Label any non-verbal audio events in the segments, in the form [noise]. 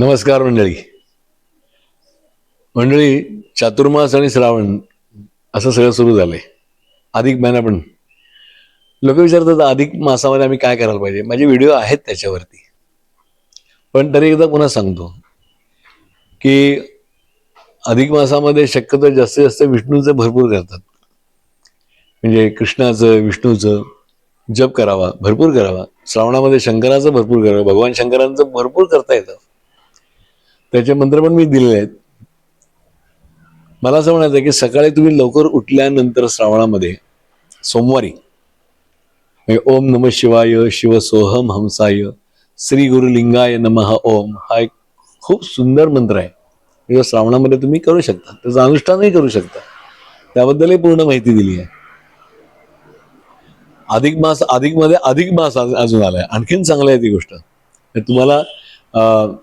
नमस्कार मंडळी. मंडळी चातुर्मास आणि श्रावण असं सगळं सुरू झालंय. अधिक महिना पण लोक विचारतात अधिक मासामध्ये आम्ही काय करायला पाहिजे? माझे व्हिडिओ आहेत त्याच्यावरती. पण तरी एकदा पुन्हा सांगतो की अधिक मासामध्ये शक्यतो जास्तीत जास्त विष्णूचं भरपूर करतात. म्हणजे कृष्णाचं विष्णूचं जप करावा भरपूर करावा. श्रावणामध्ये शंकराचं भरपूर करावं भगवान शंकरांचं भरपूर करता येतं. त्याचे मंत्र पण मी दिलेले आहेत. मला असं म्हणायचं आहे की सकाळी तुम्ही लवकर उठल्यानंतर श्रावणामध्ये सोमवारी म्हणजे ओम नम शिवाय शिव सोहम हंसाय श्री गुरुलिंगाय नमः ओम हा एक खूप सुंदर मंत्र आहे. जो श्रावणामध्ये तुम्ही करू शकता. त्याचं अनुष्ठानही करू शकता. त्याबद्दलही पूर्ण माहिती दिली आहे. अधिक मास अधिकमध्ये अधिक मास अजून आलाय. आणखीन चांगलं आहे ती गोष्ट. तुम्हाला अं,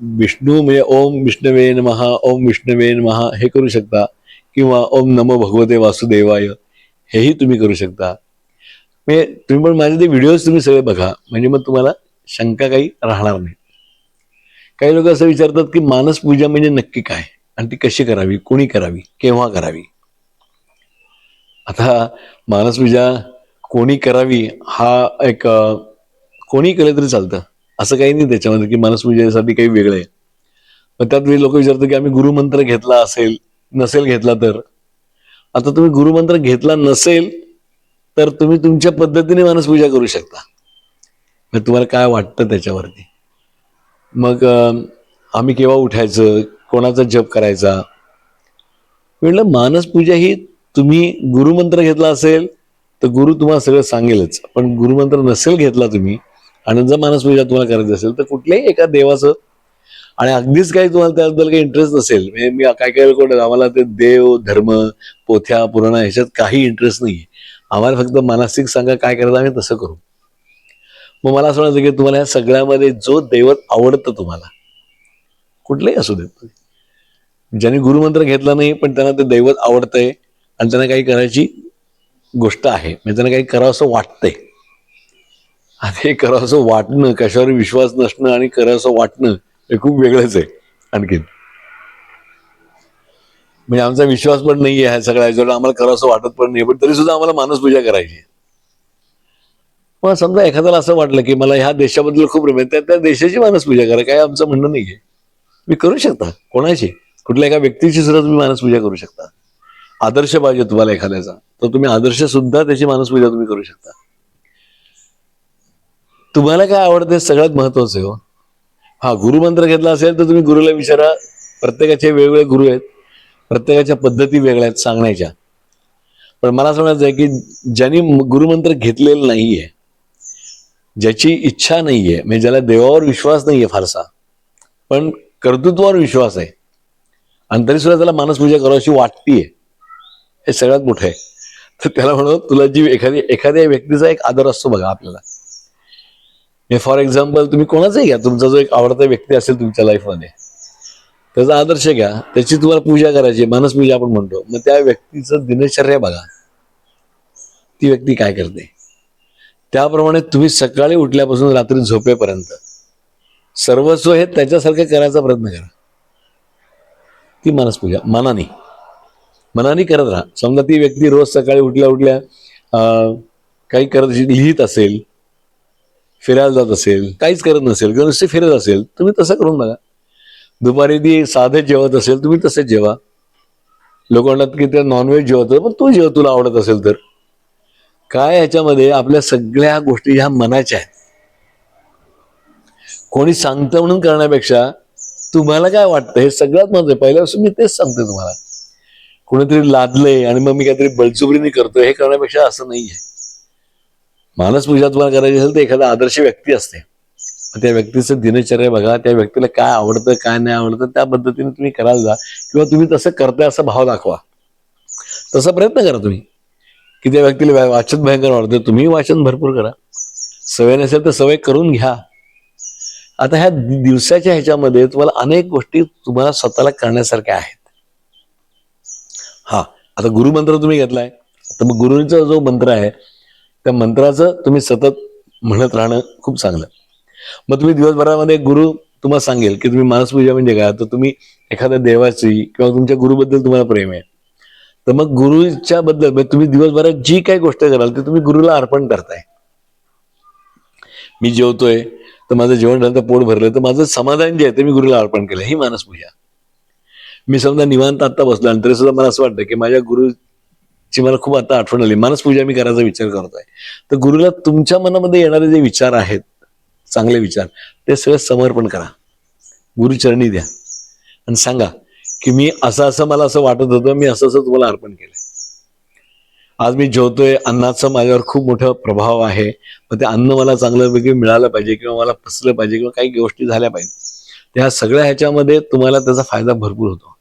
विष्णू म्हणजे ओम विष्णवे महा ओम विष्णवे महा हे करू शकता. किंवा ओम नमो भगवते वासुदेवाय हेही तुम्ही करू शकता. म्हणजे तुम्ही पण माझे ते व्हिडिओज तुम्ही सगळे बघा. म्हणजे मग तुम्हाला शंका काही राहणार नाही. काही लोक असं विचारतात की मानस पूजा म्हणजे नक्की काय? आणि ती कशी करावी? कोणी करावी? केव्हा करावी? आता मानस पूजा कोणी करावी हा एक कोणी केलं तरी चालतं. असं काही नाही त्याच्यामध्ये की मानसपूजेसाठी काही वेगळं आहे. मग त्यात लोक विचारतात की आम्ही गुरुमंत्र घेतला असेल नसेल घेतला तर? आता तुम्ही गुरुमंत्र घेतला नसेल तर तुम्ही तुमच्या पद्धतीने मानसपूजा करू शकता. मग तुम्हाला काय वाटतं त्याच्यावरती? मग आम्ही केव्हा उठायचं? कोणाचा जप करायचा? म्हटलं मानसपूजा ही तुम्ही गुरुमंत्र घेतला असेल तर गुरु तुम्हाला सगळं सांगेलच. पण गुरुमंत्र नसेल घेतला तुम्ही आणि जर मानसपूजा तुम्हाला करायची असेल तर कुठल्याही एका देवाचं आणि अगदीच काही तुम्हाला त्याबद्दल काही इंटरेस्ट नसेल म्हणजे मी काय काय लोक आम्हाला ते देव धर्म पोथ्या पुराण ह्याच्यात काही इंटरेस्ट नाही आम्हाला फक्त मानसिक सांगा काय करायचं आम्ही तसं करू. मग मला असं म्हणायचं की तुम्हाला ह्या सगळ्यामध्ये जो दैवत आवडतं तुम्हाला कुठलंही असू देत ज्यांनी गुरुमंत्र घेतला नाही पण त्यांना ते दैवत आवडतंय आणि त्यांना काही करायची गोष्ट आहे म्हणजे त्यांना काही करावं असं वाटतंय आणि हे करावं असं वाटणं कशावर विश्वास नसणं आणि करावं असं वाटणं हे खूप वेगळंच आहे आणखीन. म्हणजे आमचा विश्वास पण नाही आहे ह्या सगळ्या ह्याच्यावर आम्हाला करावं असं वाटत पण नाही पण तरी सुद्धा आम्हाला मानस पूजा करायची. आहे. मग समजा एखाद्याला असं वाटलं की मला ह्या देशाबद्दल खूप प्रेम आहे त्या देशाची मानसपूजा करा काय आमचं म्हणणं नाहीये. मी करू शकता कोणाची? कुठल्या एका व्यक्तीची सुद्धा तुम्ही मानसपूजा करू शकता. आदर्श पाहिजे तुम्हाला एखाद्याचा तर तुम्ही आदर्श सुद्धा त्याची मानसपूजा तुम्ही करू शकता. तुम्हाला काय आवडतं? सगळ्यात महत्वाचं आहे हो. हा गुरुमंत्र घेतला असेल तर तुम्ही गुरुला विचारा. प्रत्येकाचे वेगवेगळे गुरु आहेत. प्रत्येकाच्या पद्धती वेगळ्या आहेत सांगण्याच्या. पण मला असं म्हणायचं आहे की ज्यांनी गुरुमंत्र गुरुमंत्र नाही नाहीये ज्याची इच्छा नाहीये म्हणजे ज्याला देवावर विश्वास नाहीये फारसा पण कर्तृत्वावर विश्वास आहे आणि तरी सुद्धा त्याला मानसपूजा करावीशी वाटतीये हे सगळ्यात मोठं आहे. तर त्याला म्हणून तुला जी एखादी एखाद्या व्यक्तीचा एक आदर असतो बघा आपल्याला. फॉर एक्झाम्पल तुम्ही कोणाचाही घ्या. तुमचा जो एक आवडता व्यक्ती असेल तुमच्या लाईफमध्ये त्याचा आदर्श घ्या. त्याची तुम्हाला पूजा करायची मानसपूजा आपण म्हणतो. मग त्या व्यक्तीचं दिनचर्या बघा. ती व्यक्ती काय करते? त्याप्रमाणे तुम्ही सकाळी उठल्यापासून रात्री झोपेपर्यंत सर्वस्व हे त्याच्यासारखं करायचा प्रयत्न करा. ती मानसपूजा मनाने. मनाने करत राहा. समजा ती व्यक्ती रोज सकाळी उठल्या उठल्या अं, काही करत लिहित असेल फिरायला जात असेल काहीच करत नसेल किंवा नुसते फिरत असेल तुम्ही तसं करून बघा. दुपारी ती साधं जेवत असेल तुम्ही तसेच जेवा. लोक म्हणतात की ते नॉनव्हेज जेवत पण तू जेव तुला आवडत असेल तर. काय ह्याच्यामध्ये आपल्या सगळ्या गोष्टी ह्या मनाच्या आहेत. कोणी सांगतं म्हणून करण्यापेक्षा तुम्हाला काय वाटतं हे सगळ्यात महत्त्व आहे. पहिल्यापासून मी तेच सांगते तुम्हाला. कोणीतरी लादलंय आणि मग मी काहीतरी बळजुबरीने करतोय हे करण्यापेक्षा असं नाहीये. आहे मानसपूजा तुम्हाला करायची असेल तर एखादा आदर्श व्यक्ती असते. त्या व्यक्तीचं दिनचर्या बघा त्या व्यक्तीला काय आवडतं काय नाही आवडतं त्या पद्धतीने तुम्ही करायला जा. किंवा तुम्ही तसं करताय असा भाव दाखवा. तसा प्रयत्न करा तुम्ही. की त्या व्यक्तीला वाचन भयंकर आवडतं तुम्ही वाचन भरपूर करा. सवय नसेल तर सवय करून घ्या. आता ह्या दिवसाच्या ह्याच्यामध्ये तुम्हाला अनेक गोष्टी तुम्हाला स्वतःला करण्यासारख्या आहेत. हा. आता गुरुमंत्र तुम्ही घेतलाय. तर मग गुरुचा जो मंत्र आहे त्या मंत्राचं तुम्ही सतत म्हणत राहणं खूप चांगलं. मग तुम्ही दिवसभरामध्ये गुरु तुम्हाला सांगेल की तुम्ही मानसपूजा म्हणजे काय? तर तुम्ही एखाद्या देवाची किंवा तुमच्या गुरुबद्दल तुम्हाला प्रेम आहे. तर मग गुरुच्या बद्दल म्हणजे तुम्ही दिवसभरात जी काही गोष्ट कराल ती तुम्ही गुरुला अर्पण करताय. मी जेवतोय तर माझं जेवण झालं तर पोट भरलं तर माझं समाधान जे आहे ते मी गुरुला अर्पण केलं. ही मानसपूजा. मी समजा निवांत आता बसलो आणि तरी सुद्धा मला असं वाटतं की माझ्या गुरु गुरुची मला खूप आता आठवण आली. मानसपूजा मी करायचा विचार करतोय. तर गुरुला तुमच्या मनामध्ये येणारे जे विचार आहेत चांगले विचार ते सगळं समर्पण करा. गुरुचरणी द्या. आणि सांगा की मी असं असं मला असं वाटत होतं मी असं असं तुम्हाला अर्पण केलंय. आज मी जेवतोय अन्नाचा माझ्यावर खूप मोठा प्रभाव आहे. मग ते अन्न मला चांगलं मिळालं पाहिजे किंवा मला फसलं पाहिजे किंवा काही गोष्टी झाल्या पाहिजे. त्या सगळ्या ह्याच्यामध्ये तुम्हाला त्याचा फायदा भरपूर होतो.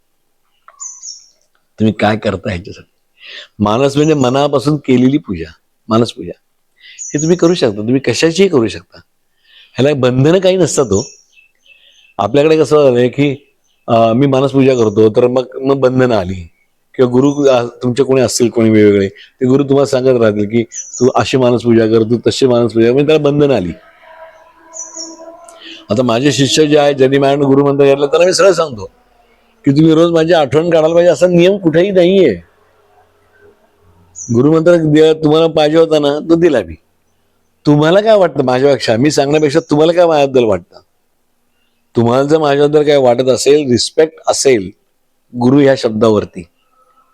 तुम्ही काय करता ह्याच्यासाठी? मानस म्हणजे मनापासून केलेली पूजा मानस पूजा हे तुम्ही करू शकता तुम्ही कशाचीही करू शकता. ह्याला बंधनं काही नसतात हो. आपल्याकडे कसं झालंय की मी मी मानसपूजा करतो तर मग मग बंधनं आली. किंवा गुरु तुमचे कोणी असतील कोणी वेगवेगळे ते गुरु तुम्हाला सांगत राहतील की तू अशी मानसपूजा कर तू तशी मानसपूजा पूजा म्हणजे त्याला बंधन आली. आता माझे शिष्य जे आहेत ज्यांनी माझ्या गुरुमंत्र घेतला त्यांना मी सरळ सांगतो की तुम्ही रोज माझी आठवण काढायला पाहिजे असा नियम कुठेही नाहीये. गुरुमंत्र दे- तुम्हाला पाहिजे होता ना तो दिला मी. तुम्हाला काय वाटतं माझ्यापेक्षा? मी सांगण्यापेक्षा तुम्हाला काय माझ्याबद्दल वाटतं? तुम्हाला जर माझ्याबद्दल काय वाटत असेल रिस्पेक्ट असेल गुरु ह्या शब्दावरती.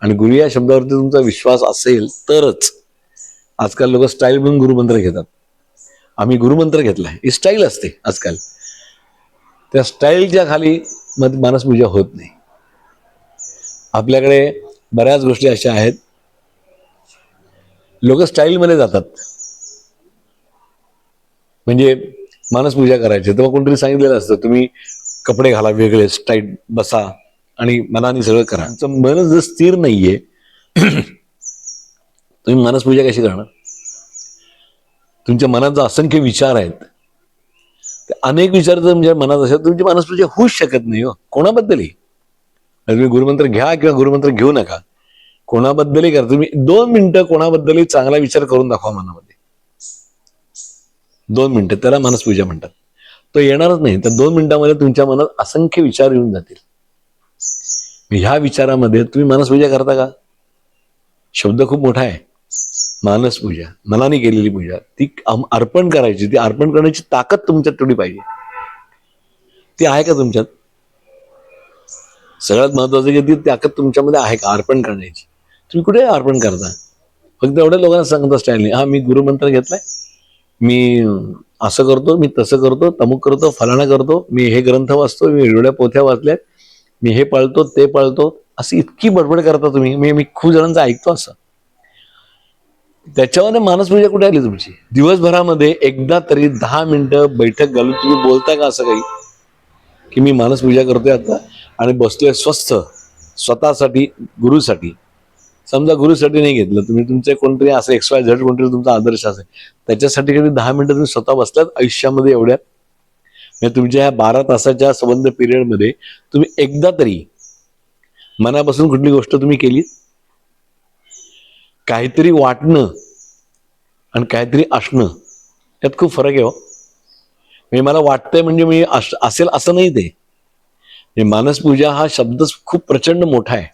आणि गुरु या शब्दावरती तुमचा विश्वास असेल तरच. आजकाल लोक स्टाईल म्हणून गुरुमंत्र घेतात. आम्ही गुरुमंत्र घेतलाय ही स्टाईल असते आजकाल. त्या स्टाईलच्या खाली मग मानसपूजा होत नाही. आपल्याकडे बऱ्याच गोष्टी अशा आहेत. लोक स्टाईलमध्ये जातात. म्हणजे मानसपूजा करायची. तेव्हा कोणतरी सांगितलेलं असतं तुम्ही कपडे घाला वेगळे स्टाईट बसा आणि मनाने सगळं करा. तुमचं मन जर स्थिर नाहीये [clears throat] तुम्ही मानसपूजा कशी करणार? तुमच्या मनात जो असंख्य विचार आहेत ते अनेक विचार जर तुमच्या मनात असेल तर तुमची मानसपूजा होऊच शकत नाही हो. कोणाबद्दलही. तुम्ही गुरुमंत्र घ्या किंवा गुरुमंत्र घेऊ नका. कोणाबद्दलही करा. तुम्ही दोन मिनिटं कोणाबद्दलही चांगला विचार करून दाखवा मनामध्ये. दोन मिनिटं. त्याला मानसपूजा म्हणतात. तो येणारच नाही. तर दोन मिनिटांमध्ये तुमच्या मनात असंख्य विचार येऊन जातील. ह्या विचारामध्ये तुम्ही मानसपूजा करता का? शब्द खूप मोठा आहे. मानसपूजा. मनाने केलेली पूजा. ती अर्पण करायची. ती अर्पण करण्याची ताकद तुमच्यात तेवढी पाहिजे. ती आहे का तुमच्यात? सगळ्यात महत्वाचं की ती ताकद तुमच्यामध्ये आहे का? अर्पण करण्याची. तुम्ही कुठे अर्पण करता. फक्त एवढ्या लोकांना सांगता स्टाईल हा मी गुरुमंत्र घेतलाय. मी असं करतो मी तसं करतो तमुक करतो फलाना करतो. मी हे ग्रंथ वाचतो मी एवढ्या पोथ्या वाचल्यात. मी हे पाळतो ते पाळतो. अशी इतकी बडबड करता तुम्ही. मी मी खूप जणांचं ऐकतो असं. त्याच्यामध्ये मानसपूजा कुठे आली तुमची? दिवसभरामध्ये एकदा तरी दहा मिनिटं बैठक घालून तुम्ही बोलता का असं काही? की मी मानसपूजा करतोय आता आणि बसतोय स्वस्थ स्वतःसाठी गुरुसाठी. समजा गुरुसाठी नाही घेतलं तुम्ही तुमचे कोणतरी असं एक्स वाय झेड कोणतरी तुमचा आदर्श असेल त्याच्यासाठी कधी दहा मिनिटं तुम्ही स्वतः बसलात आयुष्यामध्ये एवढ्या? म्हणजे तुमच्या ह्या बारा तासाच्या संबंध पिरियडमध्ये तुम्ही एकदा तरी मनापासून कुठली गोष्ट तुम्ही केली? काहीतरी वाटणं आणि काहीतरी असणं यात खूप फरक आहे हो. म्हणजे मला वाटतंय म्हणजे मी असेल असं नाही ते. म्हणजे मानसपूजा हा शब्दच खूप प्रचंड मोठा आहे.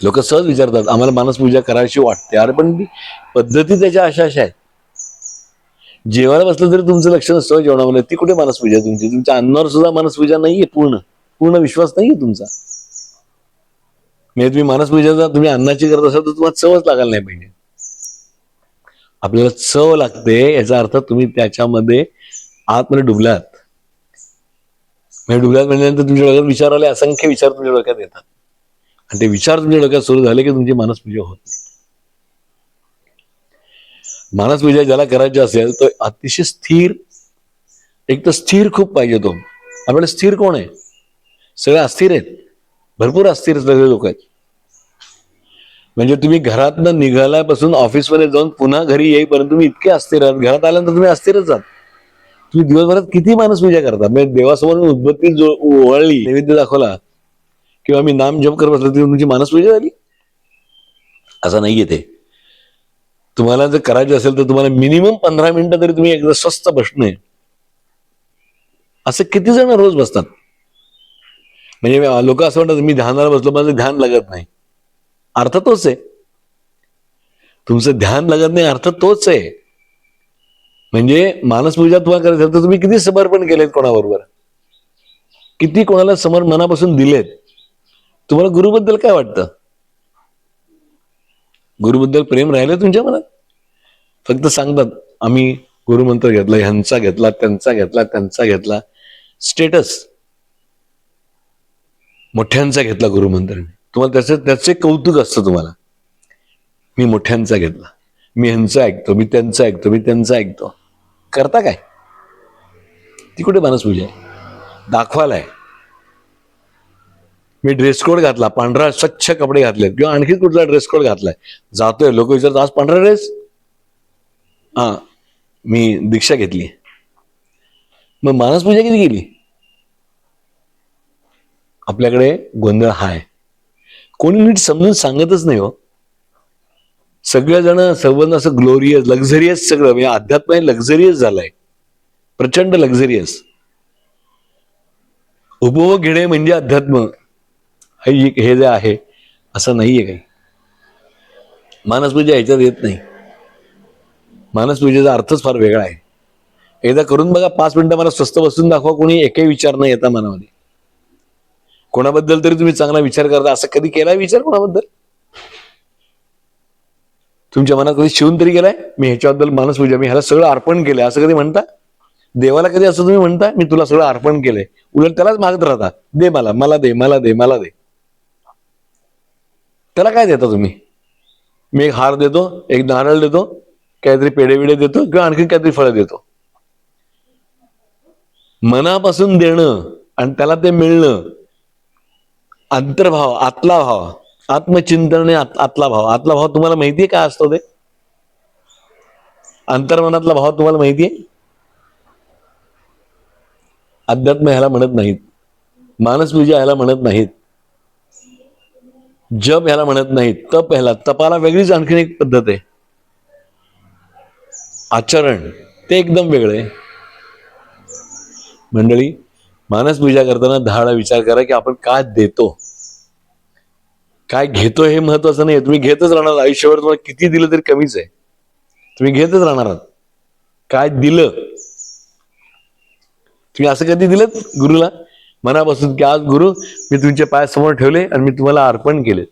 लोक सहज विचारतात आम्हाला मानसपूजा करायची वाटते. अरे पण पद्धती त्याच्या अशा अशा आहेत. जेवायला बसलं तरी तुमचं लक्ष नसतं हो जेवणामध्ये. ती कुठे मानसपूजा तुमची? तुमच्या अन्नावर सुद्धा मानसपूजा नाहीये पूर्ण. पूर्ण विश्वास नाहीये तुमचा. म्हणजे तुम्ही मानसपूजा तुम्ही अन्नाची करत असाल तर तुम्हाला चवच लागायला नाही पाहिजे. आपल्याला चव लागते याचा अर्थ तुम्ही त्याच्यामध्ये आतमध्ये डुबलात. म्हणजे डुबल्यात म्हणल्यानंतर तुमच्या डोक्यात विचार आले असंख्य विचार तुमच्या डोक्यात येतात. आणि ते विचार तुमच्या डोक्यात सुरू झाले की तुमची मानसपूजा होत नाही. मानसपूजा ज्याला करायची असेल तर अतिशय स्थिर एक तर स्थिर खूप पाहिजे तो. आपल्याला स्थिर कोण आहे? सगळे अस्थिर आहेत. भरपूर अस्थिर सगळे लोक आहेत. म्हणजे तुम्ही घरातनं निघाल्यापासून ऑफिसमध्ये जाऊन पुन्हा घरी येईपर्यंत तुम्ही इतके अस्थिर आहात. घरात आल्यानंतर तुम्ही अस्थिरच आहात. तुम्ही दिवसभरात किती मानसपूजा करता? म्हणजे देवासमोर उद्बत्ती जो नैवेद्य दाखवला किंवा मी नाम जप करत बसलो तरी तुमची मानसपूजा झाली. असं नाहीये ते. तुम्हाला जर करायचं असेल तर तुम्हाला मिनिमम पंधरा मिनिटं तरी तुम्ही एकदा स्वस्त बसणं. आहे असं किती जण रोज बसतात? म्हणजे लोक असं म्हणतात मी ध्यानाला बसलो माझं ध्यान लागत नाही. अर्थ तोच आहे. तुमचं ध्यान लागत नाही अर्थ तोच आहे. म्हणजे मानसपूजा तुम्हाला करायचं असेल तर तुम्ही किती समर्पण केलेत कोणाबरोबर? किती कोणाला समर मनापासून दिलेत? तुम्हाला गुरुबद्दल काय वाटतं? गुरुबद्दल प्रेम राहिलं तुमच्या मनात? फक्त सांगतात आम्ही गुरुमंत्र घेतला ह्यांचा घेतला त्यांचा घेतला त्यांचा घेतला. स्टेटस मोठ्यांचा घेतला गुरुमंत्र तुम्हाला त्याचं त्याचे कौतुक असतं तुम्हाला. मी मोठ्यांचा घेतला. मी ह्यांचा ऐकतो मी त्यांचं ऐकतो मी त्यांचं ऐकतो. करता काय? ती कुठे मानसपूजा आहे? दाखवायला आहे. मी ड्रेस कोड घातला पांढरा स्वच्छ कपडे घातले किंवा आणखी कुठला ड्रेस कोड घातलाय. जातोय लोक विचारतात आज पांढरा ड्रेस हा मी दीक्षा घेतली. मग मानस पूजा किती केली? आपल्याकडे गोंधळ हाय. कोणी नीट समजून सांगतच नाही हो. सगळेजण संबंध असं ग्लोरियस लक्झरियस सगळं म्हणजे अध्यात्म लक्झरियस झालंय. प्रचंड लक्झरियस उपभोग घेणे म्हणजे अध्यात्म. हे हे जे आहे असं नाहीये काही. मानसपूजा ह्याच्यात येत नाही. मानसपूजेचा अर्थच फार वेगळा आहे. एकदा करून बघा पाच मिनिटं मला स्वस्त बसून दाखवा कोणी एकही विचार नाही येता मनामध्ये. कोणाबद्दल तरी तुम्ही चांगला विचार करता असं कधी केलाय विचार कोणाबद्दल? तुमच्या मनात कधी शिवून तरी गेलाय? मी ह्याच्याबद्दल मानसपूजा मी ह्याला सगळं अर्पण केलंय असं कधी म्हणता? देवाला कधी असं तुम्ही म्हणता मी तुला सगळं अर्पण केलंय. उलट त्यालाच मागत राहता. दे मला मला दे मला दे मला दे. त्याला काय देता तुम्ही? मी एक हार देतो एक नारळ देतो काहीतरी पेढे बिडे देतो किंवा आणखी काहीतरी फळं देतो. मनापासून देणं आणि त्याला ते मिळणं अंतर्भाव आतला भाव आत्मचिंतन आणि आत- आतला भाव आतला भाव तुम्हाला माहितीये काय असतो ते? अंतर्मनातला भाव तुम्हाला माहितीये? अध्यात्म ह्याला म्हणत नाहीत. मानसपूजा ह्याला म्हणत नाहीत. जप ह्याला म्हणत नाही तप ह्याला. तपाला वेगळीच आणखीन एक पद्धत आहे. आचरण ते एकदम वेगळं आहे. मंडळी मानसपूजा करताना धाडा विचार करा की आपण काय देतो? काय घेतो हे महत्वाचं नाही तुम्ही घेतच राहणार. आयुष्यभर तुम्हाला किती दिलं तरी कमीच आहे. तुम्ही घेतच राहणार आहात. काय दिलं? तुम्ही असं कधी दिलं गुरुला? मनापासून की आज गुरु मी तुमच्या पायासमोर ठेवले आणि मी तुम्हाला अर्पण केले.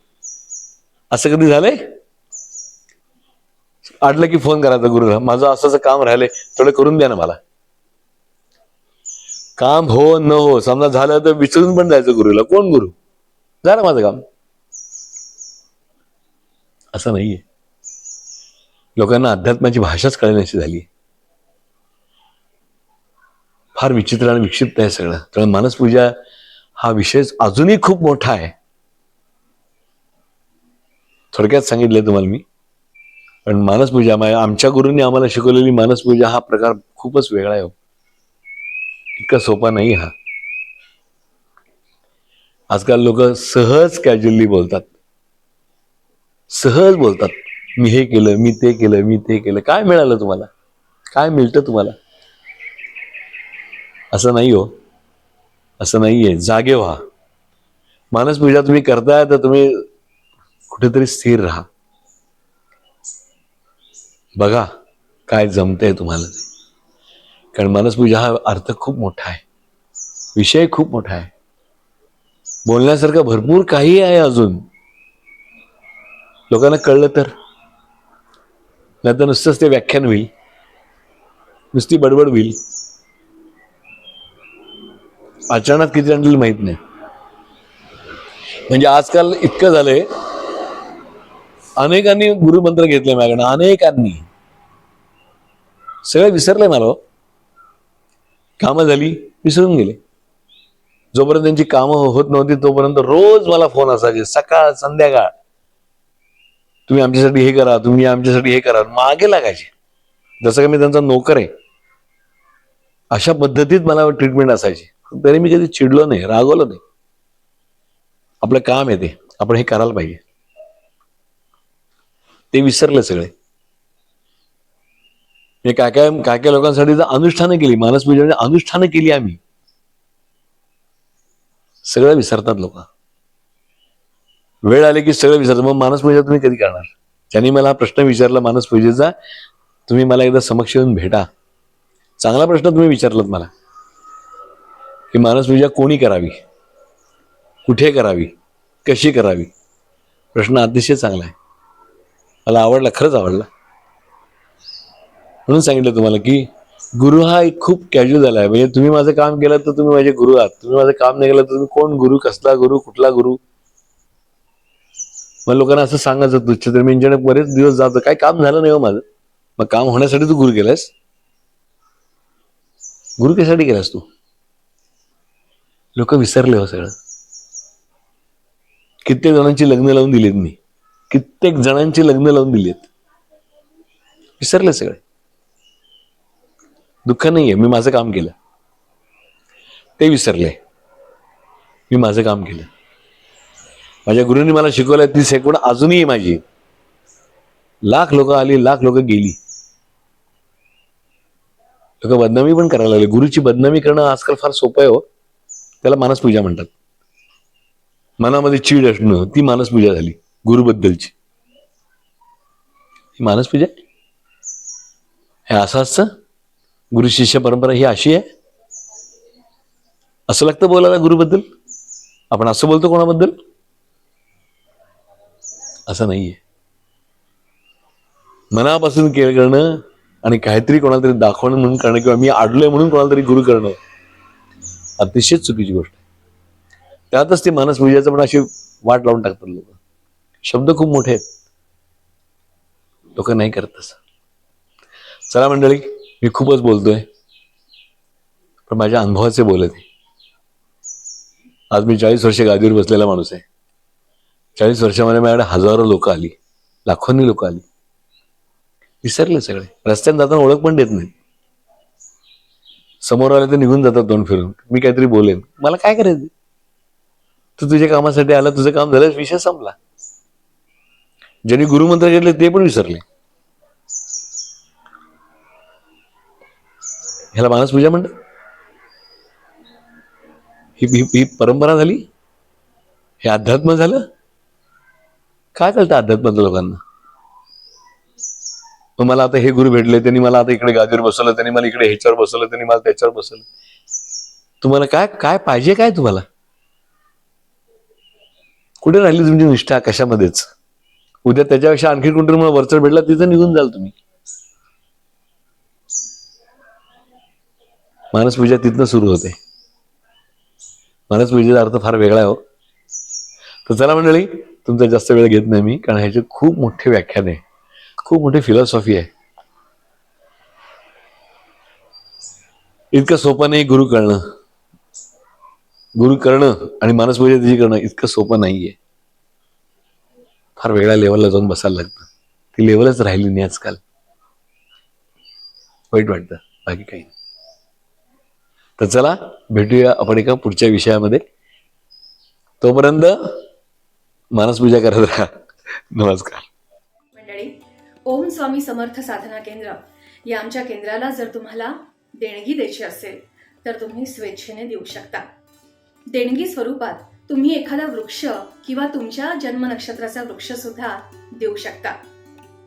असं कधी झालंय? आडलं की फोन करायचा गुरुला. माझं असं असं काम राहिले थोडं करून द्या ना मला. काम हो न हो समजा झालं तर विसरून पण जायचं गुरुला. कोण गुरु? झालं माझं काम. असं नाहीये. लोकांना अध्यात्माची भाषाच कळण्याची झाली फार विचित्र आणि विक्षिप्त आहे सगळं. कारण मानसपूजा हा विषय अजूनही खूप मोठा आहे. थोडक्यात सांगितलंय तुम्हाला मी. पण मानसपूजा आमच्या गुरुंनी आम्हाला शिकवलेली मानसपूजा हा प्रकार खूपच वेगळा आहे हो. इतका सोपा नाही हा. आजकाल लोक सहज कॅज्युअली बोलतात. सहज बोलतात. मी हे केलं मी ते केलं मी ते केलं. काय मिळालं तुम्हाला? काय मिळतं तुम्हाला? असं नाही हो. असं नाहीये. जागे व्हा. मानसपूजा तुम्ही करताय तर तुम्ही कुठेतरी स्थिर राहा. बघा काय जमतंय तुम्हाला ते. कारण मानसपूजा हा अर्थ खूप मोठा आहे. विषय खूप मोठा आहे. बोलण्यासारखं भरपूर काही आहे अजून. लोकांना कळलं तर. नाही तर नुसतंच ते व्याख्यान होईल. नुसती बडबड होईल. अचानक किती आणलेलं माहीत नाही. म्हणजे आजकाल इतकं झालंय. अनेकांनी गुरुमंत्र घेतले माझ्याकडनं. अनेकांनी. सगळे विसरले मला हो. कामं झाली विसरून गेले. जोपर्यंत त्यांची कामं होत नव्हती तोपर्यंत रोज मला फोन असायचे सकाळ संध्याकाळ. तुम्ही आमच्यासाठी हे करा तुम्ही आमच्यासाठी हे करा. मागे लागायचे. जसं का मी त्यांचा नोकर आहे. अशा पद्धतीत मला ट्रीटमेंट असायची. तरी मी कधी चिडलो नाही रागवलो नाही. आपलं काम आहे ते आपण हे करायला पाहिजे. ते विसरले सगळे. मी काय काय काय काय लोकांसाठी जर अनुष्ठानं केली मानसपूजा म्हणजे अनुष्ठानं केली आम्ही. सगळं विसरतात लोक. वेळ आले की सगळं विसरतात. मग मानस पूजा तुम्ही कधी करणार? त्यांनी मला हा प्रश्न विचारला मानस पूजेचा तुम्ही मला एकदा समक्ष येऊन भेटा. चांगला प्रश्न तुम्ही विचारलात मला. की मानसपूजा कोणी करावी? कुठे करावी? कशी करावी? प्रश्न अतिशय चांगला आहे. मला आवडला खरंच आवडला. म्हणून सांगितलं तुम्हाला की गुरु हा एक खूप कॅज्युअल झाला आहे. म्हणजे तुम्ही माझं काम केलं तर तुम्ही माझे गुरु आहात. तुम्ही माझं काम नाही केलं तर तुम्ही कोण गुरु कसला गुरु कुठला गुरु? मग लोकांना असं सांगायचं तुच्छ तर मी बरेच दिवस जातो. काय काम झालं नाही हो माझं. मग काम होण्यासाठी तू गुरु केलास? गुरु कशासाठी केलास तू? लोक विसरले हो सगळं. कित्येक जणांची लग्न लावून दिलीत मी. कित्येक जणांची लग्न लावून दिलीत. विसरले सगळे. दुःख नाहीये मी माझं काम केलं. ते विसरले. मी माझं काम केलं. माझ्या गुरुंनी मला शिकवलंय ती सेकवड अजूनही माझी. लाख लोक आली लाख लोक गेली. लोक बदनामी पण करायला लागले. गुरुची बदनामी करणं आजकाल फार सोपं आहे हो. त्याला मानसपूजा म्हणतात. मनामध्ये चीड असणं ती मानसपूजा झाली गुरुबद्दलची. ही मानसपूजा हे असं असतं? गुरु शिष्य परंपरा ही अशी आहे? असं लागतं बोलायला गुरुबद्दल? आपण असं बोलतो कोणाबद्दल? असं नाहीये. मनापासून केळ करणं आणि काहीतरी कोणाला तरी दाखवणं म्हणून करणं किंवा मी आडलोय म्हणून कोणाला तरी गुरु करणं अतिशय चुकीची गोष्ट आहे. त्यातच ते मानस पूजेचं पण अशी वाट लावून टाकतात लोक. शब्द खूप मोठे आहेत. लोक नाही करत तसं. चला मंडळी मी खूपच बोलतोय. पण माझ्या अनुभवाचे बोलत आहे. आज मी चाळीस वर्ष गादीवर बसलेला माणूस आहे. चाळीस वर्षामध्ये माझ्याकडे हजारो लोक आली. लाखोंनी लोक आली. विसरले सगळे. रस्त्यात जाताना ओळख पण देत नाही. समोर आले तर निघून जातात तोंड फिरून. मी काहीतरी बोलेन. मला काय करायचं? तू तुझ्या कामासाठी आला तुझं काम झालं विषय संपला. ज्यांनी गुरुमंत्र घेतले ते पण विसरले. ह्याला मानस पूजा म्हणतात. ही ही ही परंपरा झाली? हे अध्यात्म झालं? काय कळतं अध्यात्मातल्या लोकांना? मग मला आता हे गुरु भेटले त्यांनी मला आता इकडे गादीवर बसवलं त्यांनी मला इकडे ह्याच्यावर बसवलं त्यांनी मला त्याच्यावर बसवलं. तुम्हाला काय काय पाहिजे काय तुम्हाला? कुठे राहिली तुमची निष्ठा? कशामध्येच? उद्या त्याच्यापेक्षा आणखी कोणतरी मला वरचढ भेटला तिथं निघून जाल तुम्ही. मानसपूजा तिथनं सुरू होते. मानसपूजेचा अर्थ फार वेगळा आहे हो. तर चला मंडळी तुमचा जास्त वेळ घेत नाही मी कारण ह्याचे खूप मोठे व्याख्यान आहे. खूप मोठी फिलॉसॉफी आहे. इतकं सोपं नाही गुरु करणं. गुरु करणं आणि मानसपूजा तिची करणं इतकं सोपं नाहीये. फार वेगळ्या लेवलला जाऊन बसायला लागतं. ती लेवलच राहिली नाही आजकाल. वाईट वाटतं. बाकी काही नाही. तर चला भेटूया आपण एका पुढच्या विषयामध्ये. तोपर्यंत मानसपूजा करत राहा. नमस्कार. ओम स्वामी समर्थ साधना केंद्र. या आमच्या केंद्राला जर तुम्हाला देणगी द्यायची असेल तर तुम्ही स्वेच्छेने देऊ शकता. देणगी स्वरूपात तुम्ही एखादा वृक्ष किंवा तुमच्या जन्म नक्षत्राचा वृक्ष सुद्धा देऊ शकता.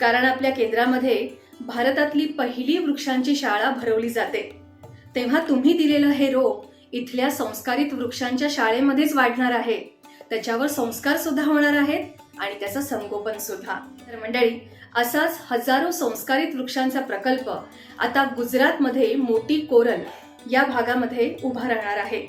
कारण आपल्या केंद्रामध्ये भारतातली पहिली वृक्षांची शाळा भरवली जाते. तेव्हा तुम्ही दिलेलं हे रोप इथल्या संस्कारित वृक्षांच्या शाळेमध्येच वाढणार आहे. त्याच्यावर संस्कार सुद्धा होणार आहेत आणि त्याचं संगोपन सुद्धा. तर मंडळी असाच हजारो संस्कारित वृक्षांचा प्रकल्प आता गुजरातमध्ये मोटी कोरल या भागामध्ये उभा राहणार आहे.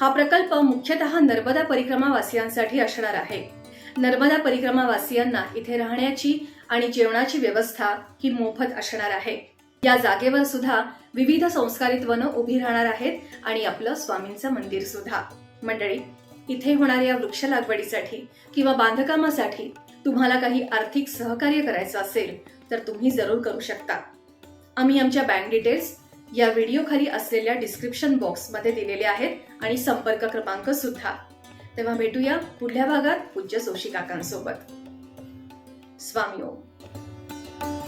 हा प्रकल्प मुख्यतः नर्मदा परिक्रमावासियांसाठी असणार आहे. नर्मदा परिक्रमावासियांना इथे राहण्याची आणि जेवणाची व्यवस्था ही मोफत असणार आहे. या जागेवर सुद्धा विविध संस्कारित वनं उभी राहणार आहेत आणि आपलं स्वामींचं मंदिर सुद्धा. मंडळी इथे होणाऱ्या वृक्ष लागवडीसाठी किंवा बांधकामासाठी तुम्हाला काही आर्थिक सहकार्य करायचं असेल तर तुम्ही जरूर करू शकता. आम्ही आमच्या बँक डिटेल्स या व्हिडिओ खाली असलेल्या डिस्क्रिप्शन बॉक्समध्ये दिलेले आहेत आणि संपर्क क्रमांक सुद्धा. तेव्हा भेटूया पुढल्या भागात पूज्य जोशी काकांसोबत. स्वामी ओम.